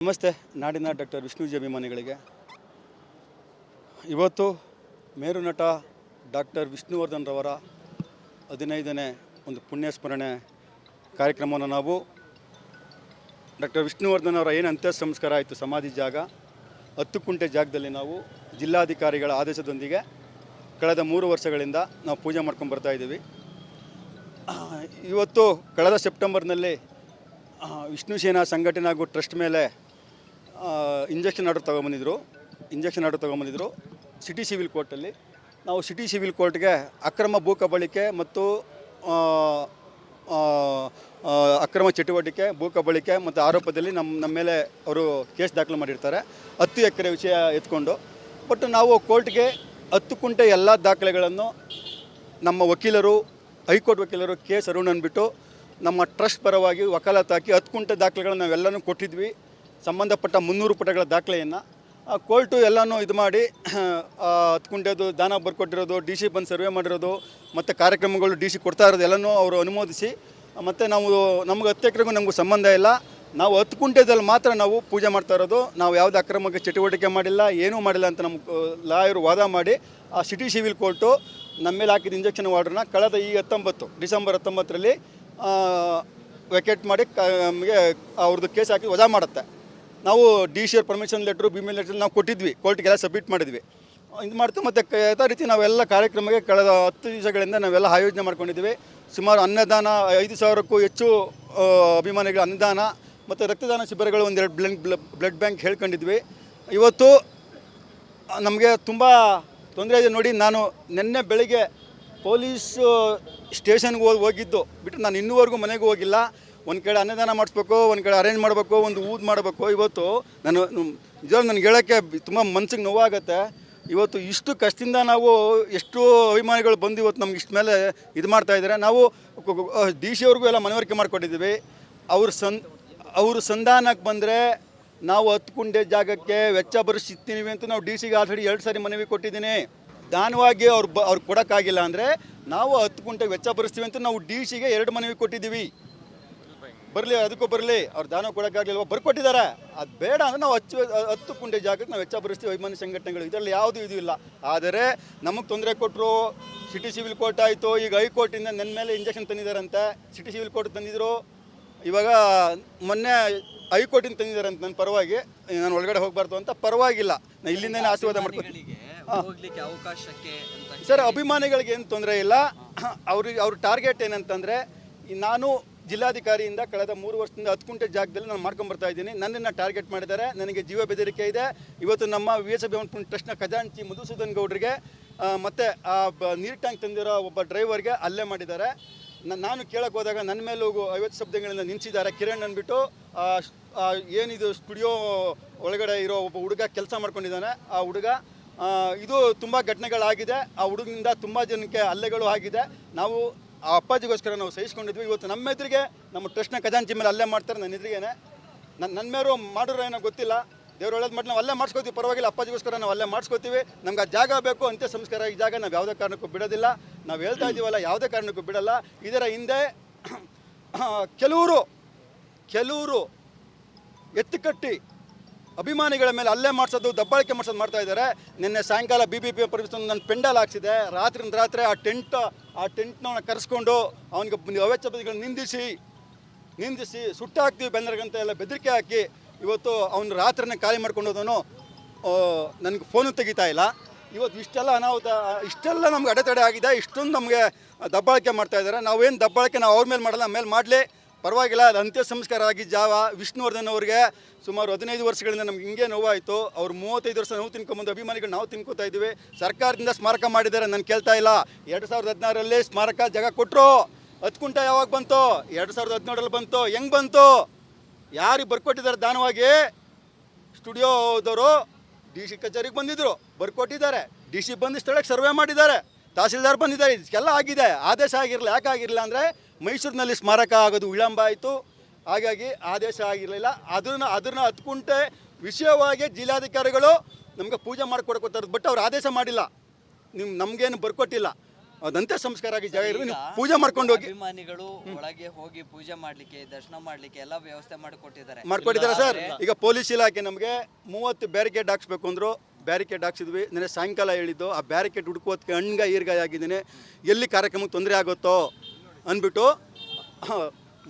ನಮಸ್ತೆ, ನಾಡಿನ ಡಾಕ್ಟರ್ ವಿಷ್ಣುಜಿ ಅಭಿಮಾನಿಗಳಿಗೆ ಇವತ್ತು ಮೇರುನಟ ಡಾಕ್ಟರ್ ವಿಷ್ಣುವರ್ಧನ್ ರವರ ಹದಿನೈದನೇ ಒಂದು ಪುಣ್ಯ ಸ್ಮರಣೆ ಕಾರ್ಯಕ್ರಮವನ್ನು ನಾವು ಡಾಕ್ಟರ್ ವಿಷ್ಣುವರ್ಧನ್ ಅವರ ಏನು ಅಂತ್ಯ ಸಂಸ್ಕಾರ ಆಯಿತು ಸಮಾಧಿ ಜಾಗ ಹತ್ತು ಕುಂಟೆ ಜಾಗದಲ್ಲಿ ನಾವು ಜಿಲ್ಲಾಧಿಕಾರಿಗಳ ಆದೇಶದೊಂದಿಗೆ ಕಳೆದ ಮೂರು ವರ್ಷಗಳಿಂದ ನಾವು ಪೂಜೆ ಮಾಡ್ಕೊಂಡು ಬರ್ತಾ ಇದ್ದೀವಿ. ಇವತ್ತು ಕಳೆದ ಸೆಪ್ಟೆಂಬರ್ನಲ್ಲಿ ವಿಷ್ಣು ಸೇನಾ ಸಂಘಟನೆ ಹಾಗೂ ಟ್ರಸ್ಟ್ ಮೇಲೆ ಇಂಜೆಕ್ಷನ್ ಆರ್ಡರ್ ತೊಗೊಂಬಂದಿದ್ರು. ಇಂಜೆಕ್ಷನ್ ಆರ್ಡರ್ ತೊಗೊಂಬಂದಿದ್ರು. ಸಿಟಿ ಸಿವಿಲ್ ಕೋರ್ಟಲ್ಲಿ ನಾವು ಸಿಟಿ ಸಿವಿಲ್ ಕೋರ್ಟ್ಗೆ ಅಕ್ರಮ ಭೂ ಕಬಳಿಕೆ ಮತ್ತು ಅಕ್ರಮ ಚಟುವಟಿಕೆ ಭೂ ಕಬಳಿಕೆ ಮತ್ತು ಆರೋಪದಲ್ಲಿ ನಮ್ಮ ನಮ್ಮ ಮೇಲೆ ಅವರು ಕೇಸ್ ದಾಖಲು ಮಾಡಿರ್ತಾರೆ. ಹತ್ತು ಎಕರೆ ವಿಷಯ ಎತ್ಕೊಂಡು. ಬಟ್ ನಾವು ಕೋರ್ಟ್ಗೆ ಹತ್ತು ಕುಂಟೆ ಎಲ್ಲ ದಾಖಲೆಗಳನ್ನು ನಮ್ಮ ವಕೀಲರು, ಹೈಕೋರ್ಟ್ ವಕೀಲರು ಕೆ ಎಸ್ ಅರುಣ್ ಅಂದ್ಬಿಟ್ಟು ನಮ್ಮ ಟ್ರಸ್ಟ್ ಪರವಾಗಿ ವಕಾಲತ್ತು ಹಾಕಿ ಹತ್ತು ಕುಂಟೆ ದಾಖಲೆಗಳನ್ನು ನಾವೆಲ್ಲನೂ ಕೊಟ್ಟಿದ್ವಿ. ಸಂಬಂಧಪಟ್ಟ ಮುನ್ನೂರು ಪುಟಗಳ ದಾಖಲೆಯನ್ನು ಕೋರ್ಟು ಎಲ್ಲನೂ ಇದು ಮಾಡಿ ಹತ್ಕೊಂಡೋದು ದಾನ ಬರ್ಕೊಟ್ಟಿರೋದು, ಡಿ ಸಿ ಬಂದು ಸರ್ವೆ ಮಾಡಿರೋದು, ಮತ್ತು ಕಾರ್ಯಕ್ರಮಗಳು ಡಿ ಸಿ ಕೊಡ್ತಾ ಇರೋದು ಎಲ್ಲನೂ ಅವರು ಅನುಮೋದಿಸಿ, ಮತ್ತು ನಾವು, ನಮ್ಗೆ ಹತ್ತು ಎಕರೆಗೂ ನಮಗೂ ಸಂಬಂಧ ಇಲ್ಲ. ನಾವು ಹತ್ತು ಕುಂಟೆದಲ್ಲಿ ಮಾತ್ರ ನಾವು ಪೂಜೆ ಮಾಡ್ತಾ ಇರೋದು. ನಾವು ಯಾವುದೇ ಅಕ್ರಮಕ್ಕೆ ಚಟುವಟಿಕೆ ಮಾಡಿಲ್ಲ, ಏನೂ ಮಾಡಿಲ್ಲ ಅಂತ ನಮ್ಮ ಲಾಯರು ವಾದ ಮಾಡಿ, ಆ ಸಿಟಿ ಸಿವಿಲ್ ಕೋರ್ಟು ನಮ್ಮ ಮೇಲೆ ಹಾಕಿದ ಇಂಜೆಕ್ಷನ್ ಆರ್ಡ್ರನ್ನ ಕಳೆದ ಈ ಹತ್ತೊಂಬತ್ತು, ಡಿಸೆಂಬರ್ ಹತ್ತೊಂಬತ್ತರಲ್ಲಿ ವೆಕೆಟ್ ಮಾಡಿ ನಮಗೆ ಅವ್ರದ್ದು ಕೇಸ್ ಹಾಕಿ ವಜಾ ಮಾಡುತ್ತೆ. ನಾವು ಡಿ ಸಿ ಅವ್ರ ಪರ್ಮಿಷನ್ ಲೆಟ್ರು ಬಿ ಲೆಟ್ರ್ ನಾವು ಕೊಟ್ಟಿದ್ವಿ. ಕೋರ್ಟ್ಗೆಲ್ಲ ಸಬ್ಮಿಟ್ ಮಾಡಿದ್ವಿ. ಇದು ಮಾಡ್ತು ಮತ್ತು ಯಥಾ ರೀತಿ ನಾವೆಲ್ಲ ಕಾರ್ಯಕ್ರಮಕ್ಕೆ ಕಳೆದ ಹತ್ತು ದಿವಸಗಳಿಂದ ನಾವೆಲ್ಲ ಆಯೋಜನೆ ಮಾಡ್ಕೊಂಡಿದ್ದೀವಿ. ಸುಮಾರು ಅನ್ನದಾನ, ಐದು ಸಾವಿರಕ್ಕೂ ಹೆಚ್ಚು ಅಭಿಮಾನಿಗಳ ಅನ್ನದಾನ ಮತ್ತು ರಕ್ತದಾನ ಶಿಬಿರಗಳು ಒಂದೆರಡು ಬ್ಲಡ್ ಬ್ಲಡ್ ಬ್ಯಾಂಕ್ ಹೇಳ್ಕೊಂಡಿದ್ವಿ. ಇವತ್ತು ನಮಗೆ ತುಂಬ ತೊಂದರೆ ಇದೆ ನೋಡಿ, ನಾನು ನಿನ್ನೆ ಬೆಳಿಗ್ಗೆ ಪೊಲೀಸ್ ಸ್ಟೇಷನ್ಗೆ ಹೋಗಿ, ಹೋಗಿದ್ದು. ಬಿಟ್ಟು ನಾನು ಇನ್ನೂವರೆಗೂ ಮನೆಗೆ ಹೋಗಿಲ್ಲ. ಒಂದು ಕಡೆ ಅನ್ನದಾನ ಮಾಡಿಸ್ಬೇಕು, ಒಂದು ಕಡೆ ಅರೇಂಜ್ ಮಾಡಬೇಕು, ಒಂದು ಊದ್ ಮಾಡಬೇಕು. ಇವತ್ತು ನಾನು ನಿಜವಾಗ ನನಗೆ ಹೇಳೋಕ್ಕೆ ತುಂಬ ಮನ್ಸಿಗೆ ನೋವಾಗುತ್ತೆ. ಇವತ್ತು ಇಷ್ಟು ಕಷ್ಟದಿಂದ ನಾವು ಎಷ್ಟು ಅಭಿಮಾನಿಗಳು ಬಂದು ಇವತ್ತು ನಮ್ಗೆ ಇಷ್ಟ ಮೇಲೆ ಇದು ಮಾಡ್ತಾ ಇದ್ದಾರೆ ನಾವು ಡಿ ಸಿ ಅವ್ರಿಗೂ ಎಲ್ಲ ಮನವರಿಕೆ ಮಾಡಿಕೊಟ್ಟಿದ್ದೀವಿ ಅವ್ರ ಸನ್, ಅವರು ಸಂಧಾನಕ್ಕೆ ಬಂದರೆ ನಾವು ಹತ್ತು ಕುಂಟೆ ಜಾಗಕ್ಕೆ ವೆಚ್ಚ ಭರಿಸ್ತೀವಿ ಅಂತ ನಾವು ಡಿ ಸಿಗೆ ಆಲ್ರೆಡಿ ಎರಡು ಸಾರಿ ಮನವಿ ಕೊಟ್ಟಿದ್ದೀನಿ. ದಾನವಾಗಿ ಅವ್ರು ಬ, ಅವ್ರು ಕೊಡೋಕ್ಕಾಗಿಲ್ಲ ಅಂದರೆ ನಾವು ಹತ್ತು ಕುಂಟೆ ವೆಚ್ಚ ಭರಿಸ್ತೀವಿ ಅಂತ ನಾವು ಡಿ ಸಿಗೆ ಎರಡು ಮನವಿ ಕೊಟ್ಟಿದ್ದೀವಿ. ಬರಲಿ ಅದಕ್ಕೂ ಬರಲಿ ಅವ್ರು ದಾನ ಕೊಡೋಕ್ಕಾಗಲಿಲ್ವ ಬರ್ಕೊಟ್ಟಿದ್ದಾರೆ. ಅದು ಬೇಡ ಅಂದರೆ ನಾವು ಹಚ್ಚು ಹತ್ತು ಕುಂಡೆ ಜಾಗಕ್ಕೆ ನಾವು ವೆಚ್ಚ ಬರಿಸ್ತೀವಿ ಅಭಿಮಾನಿ ಸಂಘಟನೆಗಳು. ಇದರಲ್ಲಿ ಯಾವುದೂ ಇದು ಇಲ್ಲ. ಆದರೆ ನಮಗೆ ತೊಂದರೆ ಕೊಟ್ಟರು ಸಿಟಿ ಸಿವಿಲ್ ಕೋರ್ಟ್ ಆಯಿತು ಈಗ ಹೈಕೋರ್ಟಿಂದ ನನ್ನ ಮೇಲೆ ಇಂಜೆಕ್ಷನ್ ತಂದಿದ್ದಾರಂತೆ. ಸಿಟಿ ಸಿವಿಲ್ ಕೋರ್ಟ್ ತಂದಿದ್ರು ಇವಾಗ ಮೊನ್ನೆ ಹೈಕೋರ್ಟಿಂದ ತಂದಿದ್ದಾರಂತೆ ನನ್ನ ಪರವಾಗಿ. ನಾನು ಒಳಗಡೆ ಹೋಗಬಾರ್ದು ಅಂತ ಪರವಾಗಿಲ್ಲ. ನಾನು ಇಲ್ಲಿಂದನೇ ಆಶೀರ್ವಾದ ಮಾಡ್ಕೊತೀನಿ ಅವಕಾಶಕ್ಕೆ ಅಂತ ಸರ್ ಅಭಿಮಾನಿಗಳಿಗೆ ಏನು ತೊಂದರೆ ಇಲ್ಲ. ಅವ್ರಿಗೆ ಅವ್ರ ಟಾರ್ಗೆಟ್ ಏನಂತಂದರೆ ನಾನು ಜಿಲ್ಲಾಧಿಕಾರಿಯಿಂದ ಕಳೆದ ಮೂರು ವರ್ಷದಿಂದ ಹತ್ತು ಕುಂಟೆ ಜಾಗದಲ್ಲಿ ನಾನು ಮಾಡ್ಕೊಂಡು ಬರ್ತಾ ಇದ್ದೀನಿ. ನನ್ನನ್ನು ಟಾರ್ಗೆಟ್ ಮಾಡಿದ್ದಾರೆ. ನನಗೆ ಜೀವ ಬೆದರಿಕೆ ಇದೆ. ಇವತ್ತು ನಮ್ಮ ವಿ ಎಸ್ ಅಭಿಮಾನ ಟ್ರಸ್ಟ್ನ ಖಜಾಂಚಿ ಮಧುಸೂದನ್ ಗೌಡ್ರಿಗೆ ಮತ್ತು ಆ ನೀರು ಟ್ಯಾಂಕ್ ತಂದಿರೋ ಒಬ್ಬ ಡ್ರೈವರ್ಗೆ ಹಲ್ಲೆ ಮಾಡಿದ್ದಾರೆ. ನಾನು ಕೇಳಕ್ಕೆ ಹೋದಾಗ ನನ್ನ ಮೇಲೂ ಐವತ್ತು ಶಬ್ದಗಳಿಂದ ನಿಂತಿದ್ದಾರೆ. ಕಿರಣ್ ಅಂದ್ಬಿಟ್ಟು ಏನಿದು ಸ್ಟುಡಿಯೋ ಒಳಗಡೆ ಇರೋ ಒಬ್ಬ ಹುಡುಗ ಕೆಲಸ ಮಾಡ್ಕೊಂಡಿದ್ದಾನೆ. ಆ ಹುಡುಗ ಇದು ತುಂಬ ಘಟನೆಗಳಾಗಿದೆ. ಆ ಹುಡುಗನಿಂದ ತುಂಬ ಜನಕ್ಕೆ ಹಲ್ಲೆಗಳು ಆಗಿದೆ. ನಾವು ಆ ಅಪ್ಪಾಜಿಗೋಸ್ಕರ ನಾವು ಸಹಿಸ್ಕೊಂಡಿದ್ವಿ. ಇವತ್ತು ನಮ್ಮ ಎದುರಿಗೆ ನಮ್ಮ ಟ್ರಸ್ಟ್ನ ಖಜಾಂಚಿ ಮೇಲೆ ಅಲ್ಲೇ ಮಾಡ್ತಾರೆ ನನ್ನ ಎದುರಿಗೇನೆ. ನನ್ನ ನನ್ನ ಮಾಡಿರೋ ಏನೋ ಗೊತ್ತಿಲ್ಲ. ದೇವ್ರು ಒಳ್ಳೇದು ಮಾಡಿ ನಾವು ಅಲ್ಲೇ ಮಾಡಿಸ್ಕೋತೀವಿ. ಪರವಾಗಿಲ್ಲ, ಅಪ್ಪಾಜಿಗೋಸ್ಕರ ನಾವು ಅಲ್ಲೇ ಮಾಡಿಸ್ಕೋತೀವಿ. ನಮ್ಗೆ ಆ ಜಾಗ ಬೇಕು, ಅಂತ್ಯ ಸಂಸ್ಕಾರ ಈ ಜಾಗ ನಾವು ಯಾವುದೇ ಕಾರಣಕ್ಕೂ ಬಿಡೋದಿಲ್ಲ. ನಾವು ಹೇಳ್ತಾ ಇದ್ದೀವಲ್ಲ, ಯಾವುದೇ ಕಾರಣಕ್ಕೂ ಬಿಡಲ್ಲ. ಇದರ ಹಿಂದೆ ಕೆಲವರು ಕೆಲವರು ಎತ್ತುಕಟ್ಟಿ ಅಭಿಮಾನಿಗಳ ಮೇಲೆ ಅಲ್ಲೇ ಮಾಡಿಸೋದು, ದಬ್ಬಾಳಿಕೆ ಮಾಡಿಸೋದು ಮಾಡ್ತಾ ಇದ್ದಾರೆ. ನಿನ್ನೆ ಸಾಯಂಕಾಲ ಬಿ ಬಿ ಪಿ ಪರಿಸ್ಥಿತಿ ನನ್ನ ಪೆಂಡಲ್ ಹಾಕ್ಸಿದೆ. ರಾತ್ರಿ ರಾತ್ರಿ ಆ ಟೆಂಟ್, ಆ ಟೆಂಟ್ನ ಕರೆಸ್ಕೊಂಡು ಅವನಿಗೆ ಅವೆಚ್ಚ ಬದಿಗಳನ್ನ ನಿಂದಿಸಿ ನಿಂದಿಸಿ ಸುಟ್ಟಾಕ್ತೀವಿ ಬೆಂದ್ರಗಂತ ಎಲ್ಲ ಬೆದರಿಕೆ ಹಾಕಿ ಇವತ್ತು ಅವನು ರಾತ್ರಿನ ಖಾಲಿ ಮಾಡ್ಕೊಂಡು ಹೋದನು ನನಗೆ ಫೋನು ತೆಗಿತಾ ಇಲ್ಲ. ಇವತ್ತು ಇಷ್ಟೆಲ್ಲ ಅನಾಹುತ, ಇಷ್ಟೆಲ್ಲ ನಮ್ಗೆ ಅಡೆತಡೆ ಆಗಿದೆ. ಇಷ್ಟೊಂದು ನಮಗೆ ದಬ್ಬಾಳಿಕೆ ಮಾಡ್ತಾ ಇದ್ದಾರೆ. ನಾವೇನು ದಬ್ಬಾಳಿಕೆ ನಾವು ಅವ್ರ ಮೇಲೆ ಮಾಡಲ್ಲ, ಮೇಲೆ ಮಾಡಲಿ. ಪರವಾಗಿಲ್ಲ, ಅದು ಅಂತ್ಯ ಸಂಸ್ಕಾರ ಆಗಿ ಜಾವ ವಿಷ್ಣುವರ್ಧನ್ ಅವರಿಗೆ ಸುಮಾರು ಹದಿನೈದು ವರ್ಷಗಳಿಂದ ನಮ್ಗೆ ಹಿಂಗೆ ನೋವಾಯಿತು. ಅವ್ರು ಮೂವತ್ತೈದು ವರ್ಷ ನೋವು ತಿನ್ಕೊಂಬಂದು ಅಭಿಮಾನಿಗಳು ನಾವು ತಿನ್ಕೋತಾ ಇದ್ದೀವಿ. ಸರ್ಕಾರದಿಂದ ಸ್ಮಾರಕ ಮಾಡಿದ್ದಾರೆ ನಾನು ಕೇಳ್ತಾ ಇಲ್ಲ. ಎರಡು ಸಾವಿರದ ಹದಿನಾರರಲ್ಲಿ ಸ್ಮಾರಕ ಜಾಗ ಕೊಟ್ಟರು ಹತ್ತು ಯಾವಾಗ ಬಂತು? ಎರಡು ಸಾವಿರದ ಹದಿನೇಳರಲ್ಲಿ ಬಂತು. ಹೆಂಗೆ ಬಂತು? ಯಾರಿಗೆ ಬರ್ಕೊಟ್ಟಿದ್ದಾರೆ ದಾನವಾಗಿ? ಸ್ಟುಡಿಯೋದವರು ಡಿ ಸಿ ಕಚೇರಿಗೆ ಬಂದಿದ್ದರು ಬರ್ಕೊಟ್ಟಿದ್ದಾರೆ. ಡಿ ಸಿ ಬಂದು ಸ್ಥಳಕ್ಕೆ ಸರ್ವೆ ಮಾಡಿದ್ದಾರೆ. ತಹಸೀಲ್ದಾರ್ ಬಂದಿದ್ದಾರೆ. ಇದಕ್ಕೆಲ್ಲ ಆಗಿದೆ. ಆದೇಶ ಆಗಿರಲಿಲ್ಲ ಯಾಕೆ ಆಗಿರಲಿಲ್ಲ ಅಂದರೆ ಮೈಸೂರಿನಲ್ಲಿ ಸ್ಮಾರಕ ಆಗೋದು ವಿಳಂಬ ಆಯಿತು. ಹಾಗಾಗಿ ಆದೇಶ ಆಗಿರಲಿಲ್ಲ. ಅದನ್ನು ಅದನ್ನು ಹತ್ಕುಂಟೆ ವಿಷಯವಾಗಿ ಜಿಲ್ಲಾಧಿಕಾರಿಗಳು ನಮಗೆ ಪೂಜೆ ಮಾಡಿಕೊಡ್ಕೋತಾರೆ. ಬಟ್ ಅವ್ರು ಆದೇಶ ಮಾಡಿಲ್ಲ. ನಿಮ್ಮ ನಮಗೇನು ಬರ್ಕೊಟ್ಟಿಲ್ಲ. ಅದಂತೆ ಸಂಸ್ಕಾರ ಆಗಿ ಜಾಗ ಇರೋದು. ನೀವು ಪೂಜೆ ಮಾಡ್ಕೊಂಡು ಹೋಗಿ. ಅಭಿಮಾನಿಗಳು ಒಳಗೆ ಹೋಗಿ ಪೂಜೆ ಮಾಡ್ಲಿಕ್ಕೆ ದರ್ಶನ ಮಾಡ್ಲಿಕ್ಕೆ ಎಲ್ಲ ವ್ಯವಸ್ಥೆ ಮಾಡಿಕೊಟ್ಟಿದ್ದಾರೆ. ಮಾಡ್ಕೊಟ್ಟಿದ್ದಾರೆ ಸರ್. ಈಗ ಪೊಲೀಸ್ ಇಲಾಖೆ ನಮಗೆ ಮೂವತ್ತು ಬ್ಯಾರಿಕೇಡ್ ಹಾಕ್ಸ್ಬೇಕು ಅಂದ್ರು. ಬ್ಯಾರಿಕೇಡ್ ಹಾಕ್ಸಿದ್ವಿ. ನೆನೆ ಸಾಯಂಕಾಲ ಹೇಳಿದ್ದು ಆ ಬ್ಯಾರಿಕೇಡ್ ಹುಡುಕೋದಕ್ಕೆ ಹಣ್ಗ ಈರ್ಗಾಯ ಆಗಿದ್ದೀನಿ ಎಲ್ಲಿ ಕಾರ್ಯಕ್ರಮಕ್ಕೆ ತೊಂದರೆ ಆಗುತ್ತೋ ಅಂದ್ಬಿಟ್ಟು,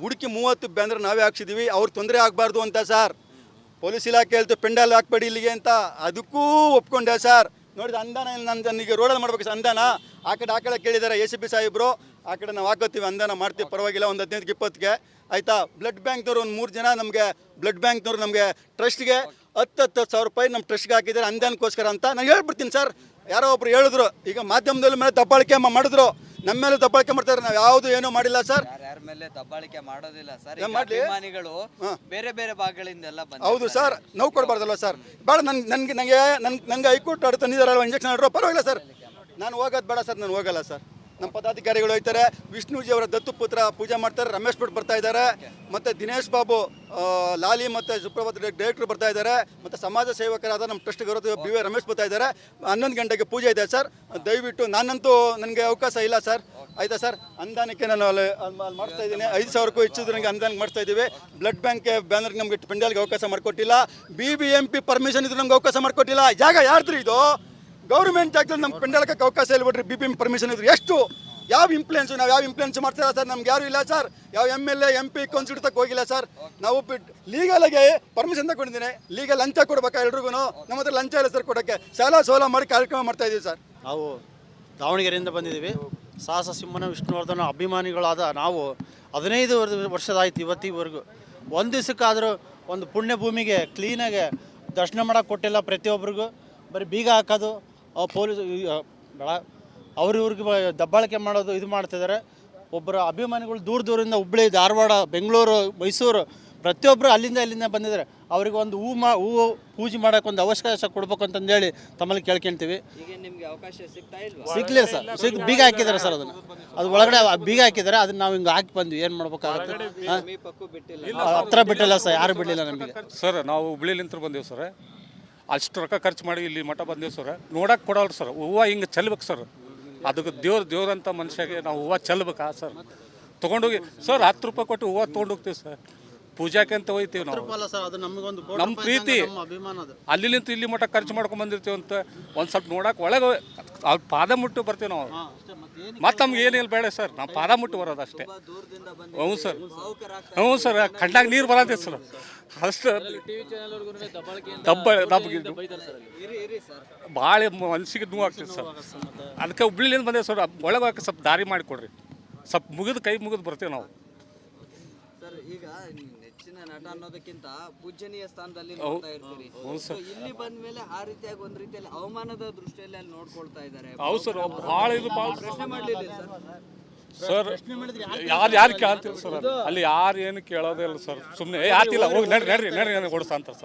ಹುಡುಕಿ ಮೂವತ್ತು ಬ್ಯಾನರ್ ನಾವೇ ಹಾಕ್ಸಿದ್ದೀವಿ ಅವ್ರು ತೊಂದರೆ ಆಗಬಾರ್ದು ಅಂತ ಸರ್. ಪೊಲೀಸ್ ಇಲಾಖೆ ಹೇಳ್ತು, ಪೆಂಡಾಲ್ ಹಾಕ್ಬೇಡಿ ಇಲ್ಲಿಗೆ ಅಂತ. ಅದಕ್ಕೂ ಒಪ್ಕೊಂಡೆ ಸರ್. ನೋಡಿದ ಅಂದಾನ ನನ್ನ ನನಗೆ ರೋಡಲ್ಲಿ ಮಾಡ್ಬೇಕು ಸರ್, ಅಂದಾನ. ಆ ಕಡೆ ಆ ಕಡೆ ಕೇಳಿದ್ದಾರೆ ಎ ಸಿ ಪಿ ಸಾಹೇಬರು. ಆ ಕಡೆ ನಾವು ಹಾಕೋತೀವಿ, ಅಂದಾನ ಮಾಡ್ತೀವಿ, ಪರವಾಗಿಲ್ಲ, ಒಂದು ಹದಿನೈದು ಇಪ್ಪತ್ತಿಗೆ ಆಯಿತಾ? ಬ್ಲಡ್ ಬ್ಯಾಂಕ್ನವ್ರು ಒಂದು ಮೂರು ಜನ ನಮಗೆ, ಬ್ಲಡ್ ಬ್ಯಾಂಕ್ನವ್ರು ನಮಗೆ ಟ್ರಸ್ಟ್ಗೆ ಹತ್ತು ಹತ್ತು ಸಾವಿರ ರೂಪಾಯಿ ನಮ್ಮ ಟ್ರಸ್ಟ್ಗೆ ಹಾಕಿದ್ದಾರೆ ಅಂದಾನಕ್ಕೋಸ್ಕರ ಅಂತ ನಾನು ಹೇಳ್ಬಿಡ್ತೀನಿ ಸರ್. ಯಾರೋ ಒಬ್ರು ಹೇಳಿದ್ರು, ಈಗ ಮಾಧ್ಯಮದಲ್ಲಿ ಮೇಲೆ ದಬ್ಬಾಳಿಕೆ ಮಾಡಿದ್ರು. ನಮ್ಮ ಮೇಲೆ ದಬ್ಬಾಳಿಕೆ ಮಾಡ್ತಾರೆ ನಾವು ಯಾವುದು ಏನು ಮಾಡಿಲ್ಲ ಸರ್. ಯಾರ್ಯಾರ ಮೇಲೆ ದಬ್ಬಾಳಿಕೆ ಮಾಡೋದಿಲ್ಲ ಸರ್. ಏನ್ ಈಗ ಮಾಡ್ಲಿ? ಅಭಿಮಾನಿಗಳು ಬೇರೆ ಬೇರೆ ಭಾಗಗಳಿಂದ ಎಲ್ಲ ಬಂದ ಹೌದು ಸರ್. ನೋವು ಕೊಡಬಾರ್ದಲ್ವ ಸರ್? ಬೇಡ ನನ್ಗೆ ನನಗೆ ನನಗೆ ನನ್ಗೆ ನಂಗೆ ಹೈಕೋರ್ಟ್ ಆಡ ತಂದಿದ್ದಾರಲ್ವ ಇಂಜೆಕ್ಷನ್ ಆಡ್ರೋ ಪರವಾಗಿಲ್ಲ ಸರ್. ನಾನು ಹೋಗೋದು ಬೇಡ ಸರ್ ನಾನು ಹೋಗಲ್ಲ ಸರ್. ನಮ್ಮ ಪದಾಧಿಕಾರಿಗಳು ಹೋಯ್ತಾರೆ ವಿಷ್ಣುಜಿ ಅವರ ದತ್ತು ಪುತ್ರ ಪೂಜೆ ಮಾಡ್ತಾರೆ, ರಮೇಶ್ ಭಟ್ ಬರ್ತಾ ಇದ್ದಾರೆ, ಮತ್ತು ದಿನೇಶ್ ಬಾಬು ಲಾಲಿ ಮತ್ತು ಸುಪ್ರಭಾತ್ ಡೈರೆಕ್ಟರ್ ಬರ್ತಾ ಇದ್ದಾರೆ, ಮತ್ತು ಸಮಾಜ ಸೇವಕರಾದ ನಮ್ಮ ಟ್ರಸ್ಟ್ ಗೌರವ ಬಿ, ವಿ, ರಮೇಶ್ ಬರ್ತಾ ಇದ್ದಾರೆ, ಹನ್ನೊಂದು ಗಂಟೆಗೆ ಪೂಜೆ ಇದೆ ಸರ್. ದಯವಿಟ್ಟು ನಾನಂತೂ ನನಗೆ ಅವಕಾಶ ಇಲ್ಲ ಸರ್. ಆಯಿತಾ ಸರ್? ಅನುದಾನಕ್ಕೆ ನಾನು ಅಲ್ಲಿ ಮಾಡ್ತಾ ಮಾಡಿಸ್ತಾ ಇದ್ದೀನಿ. ಐದು ಸಾವಿರಕ್ಕೂ ಹೆಚ್ಚು ನನಗೆ ಅನುದಾನ ಮಾಡಿಸ್ತಾ ಇದ್ದೀವಿ. ಬ್ಲಡ್ ಬ್ಯಾಂಕ್ ಬ್ಯಾನರ್ಗೆ ನಮಗೆ ಪೆಂಡಾಲ್ಗೆ ಅವಕಾಶ ಮಾಡಿಕೊಟ್ಟಿಲ್ಲ. B B M P permission ಇದ್ರೆ ನಮ್ಗೆ ಅವಕಾಶ ಮಾಡಿಕೊಟ್ಟಿಲ್ಲ. ಜಾಗ ಯಾರ್ದ್ರಿ ಇದು? ಗೌರ್ಮೆಂಟ್ ಜಾಗದಲ್ಲಿ ನಮ್ಮ ಪೆಂಡಾಳಕ್ಕೆ ಅವಕಾಶ ಇಲ್ಲ ಬಿಡ್ರಿ ಬಿ ಪಿ ಪರ್ಮಿಷನ್ ಇದ್ರು ಎಷ್ಟು? ಯಾವ ಇಂಪ್ಲೂಯೆನ್ಸು ನಾವು ಯಾವ ಇಂಪ್ಲೂಯೆನ್ಸ್ ಮಾಡ್ತೀರಾ ಸರ್? ನಮ್ಗೆ ಯಾರು ಇಲ್ಲ ಸರ್. ಯಾವ M L A M P council ಹೋಗಿಲ್ಲ ಸರ್. ನಾವು ಲೀಗಲಾಗಿ ಪರ್ಮಿಷನ್ ತಗೊಂಡಿದ್ದೀನಿ. ಲೀಗಲ್ ಲಂಚ ಕೊಡ್ಬೇಕಾ ಎಲ್ರಿಗೂ? ನಮ್ಮ ಹತ್ರ ಲಂಚ ಇಲ್ಲ ಸರ್ ಕೊಡೋಕ್ಕೆ. ಸಾಲ ಸೋಲ ಮಾಡಿ ಕಾರ್ಯಕ್ರಮ ಮಾಡ್ತಾ ಇದ್ದೀವಿ ಸರ್. ನಾವು ದಾವಣಗೆರೆಯಿಂದ ಬಂದಿದ್ದೀವಿ. ಸಾಹಸ ಸಿಂಹನ ವಿಷ್ಣುವರ್ಧನ ಅಭಿಮಾನಿಗಳಾದ ನಾವು ಹದಿನೈದು ವರ್- ವರ್ಷದಾಯ್ತು ಇವತ್ತಿವರೆಗೂ. ಒಂದು ದಿವಸಕ್ಕಾದರೂ ಒಂದು ಪುಣ್ಯ ಭೂಮಿಗೆ ಕ್ಲೀನಾಗೆ ದರ್ಶನ ಮಾಡೋಕ್ಕೆ ಕೊಟ್ಟಿಲ್ಲ ಪ್ರತಿಯೊಬ್ಬರಿಗೂ ಬರೀ ಬೀಗ ಹಾಕೋದು ಪೊಲೀಸ್ ಆ, ಬೇಡ. ಅವ್ರಿವ್ರಿಗೆ ದಬ್ಬಾಳಿಕೆ ಮಾಡೋದು ಇದು ಮಾಡ್ತಿದ್ದಾರೆ ಒಬ್ಬರ ಅಭಿಮಾನಿಗಳು ದೂರ ದೂರದಿಂದ ಹುಬ್ಳಿ ಧಾರವಾಡ ಬೆಂಗಳೂರು ಮೈಸೂರು ಪ್ರತಿಯೊಬ್ಬರು ಅಲ್ಲಿಂದ ಇಲ್ಲಿಂದ ಬಂದಿದ್ದಾರೆ. ಅವ್ರಿಗೆ ಒಂದು ಹೂ ಮಾ ಹೂವು ಪೂಜೆ ಮಾಡೋಕೆ ಒಂದು ಅವಕಾಶ ಕೊಡ್ಬೇಕು ಅಂತಂದೇಳಿ ತಮ್ಮಲ್ಲಿ ಕೇಳ್ಕೊಂತೀವಿ. ಈಗ ನಿಮ್ಗೆ ಅವಕಾಶ ಸಿಗ್ತಾ ಇಲ್ವಾ? ಸಿಗ್ಲಿಲ್ಲ ಸರ್. ಸಿಗ್ ಬೀಗ ಹಾಕಿದ್ದಾರೆ ಸರ್ ಅದನ್ನು. ಅದು ಒಳಗಡೆ ಬೀಗ ಹಾಕಿದ್ದಾರೆ. ಅದನ್ನ ನಾವು ಹಿಂಗೆ ಹಾಕಿ ಬಂದ್ವಿ. ಏನು ಮಾಡ್ಬೇಕಾಗುತ್ತೆ? ಹತ್ರ ಬಿಟ್ಟಿಲ್ಲ ಸರ್. ಯಾರು ಬಿಡಲಿಲ್ಲ ನಮಗೆ. ಸರ್ ನಾವು ಹುಬ್ಳಿಲಿಂತ ಬಂದೀವಿ ಸರ್. ಅಷ್ಟು ರೊಕ್ಕ ಖರ್ಚು ಮಾಡಿ ಇಲ್ಲಿ ಮಠ ಬಂದೇವು ಸರ್. ನೋಡಕ್ಕೆ ಕೊಡೋಲ್ಲ ಸರ್. ಹೂವು ಹಿಂಗೆ ಚೆಲ್ಬೇಕು ಸರ್. ಅದಕ್ಕೆ ದೇವ್ರ ದೇವ್ರಂಥ ಮನುಷ್ಯಗೆ ನಾವು ಹೂವು ಚೆಲ್ಬೇಕಾ ಸರ್? ತೊಗೊಂಡೋಗಿ ಸರ್ ಹತ್ತು ರೂಪಾಯಿ ಕೊಟ್ಟು ಹೂವು ತೊಗೊಂಡೋಗ್ತೀವಿ ಸರ್. ಪೂಜಾಕ್ಕೆ ಅಂತ ಹೋಗ್ತೀವಿ ನಾವು. ಅಲ್ಲ ಸರ್ ಅದು ನಮಗೊಂದು ನಮ್ಮ ಪ್ರೀತಿ. ನಮ್ಮ ಅಭಿಮಾನ ಅದು. ಅಲ್ಲಿಲಿಂತ ಇಲ್ಲಿ ಮಟ್ಟ ಖರ್ಚು ಮಾಡ್ಕೊಂಡ್ ಬಂದಿರ್ತೀವಿ ಅಂತ ಒಂದು ಸ್ವಲ್ಪ ನೋಡಕ್ಕೆ ಒಳಗೆ ಅವ್ರ ಪಾದ ಮುಟ್ಟು ಬರ್ತೀವಿ ನಾವು. ಮತ್ತೆ ನಮ್ಗೆ ಏನಿಲ್ಲ ಬೇಡ ಸರ್ ನಾವು ಪಾದ ಮುಟ್ಟು ಬರೋದು ಅಷ್ಟೇ. ಬಂದು ಹ್ಞೂ ಸರ್. ಹ್ಞೂ ಸರ್ ಕಣ್ಣಾಗ ನೀರು ಬರತ್ತೆ ಸರ್. ಅಷ್ಟು ದಬ್ಬ ನಮ್ಗೆ ಇರಿ ಇರಿ ಸರ್. ಭಾಳ ಮನ್ಸಿಗೆ ನೋವು ಆಗ್ತದೆ ಸರ್. ಅದಕ್ಕೆ ಹುಬ್ಳಿಲಿಂದ ಬಂದೇವೆ ಸರ್ ಒಳಗೆ ಹೋಗಕ್ಕೆ ಸ್ವಲ್ಪ ದಾರಿ ಮಾಡಿಕೊಡ್ರಿ. ಸ್ವಲ್ಪ ಮುಗಿದು ಕೈ ಮುಗಿದು ಬರ್ತೀವಿ ನಾವು. ಸರ್ ಈಗ ನಟ ಅನ್ನೋದಕ್ಕಿಂತ ಪೂಜನೀಯ ಸ್ಥಾನದಲ್ಲಿ ನೋಡ್ತಾ ಇರ್ತೀರಿ ಇಲ್ಲಿ ಬಂದ ಮೇಲೆ ಆ ರೀತಿಯಾಗಿ ಒಂದ್ ರೀತಿಯಲ್ಲಿ ಅವಮಾನದ ದೃಷ್ಟಿಯಲ್ಲಿ ಅಲ್ಲಿ ನೋಡ್ಕೊಳ್ತಾ ಇದ್ದಾರೆ ಹೌದು ಸರ್ ಭಾಳ ಇದು ಭಾಳ ಪ್ರಶ್ನೆ ಮಾಡ್ಲಿಲ್ಲ ಸರ್ ಸರ್ ಯಾರು ಯಾರು ಕೇಳ್ತಿಲ್ಲ ಸರ್ ಅಲ್ಲಿ ಯಾರು ಏನು ಕೇಳೋದೇ ಇಲ್ಲ ಸರ್ ಸುಮ್ಮನೆ ಯಾತಿಲ್ಲ ಹೋಗಿ ನಡ್ರಿ ನಡ್ರಿ ನಡ್ರಿ ನನಗೆ ಓಡಿಸ್ತಾ ಅಂತಾರೆ ಸರ್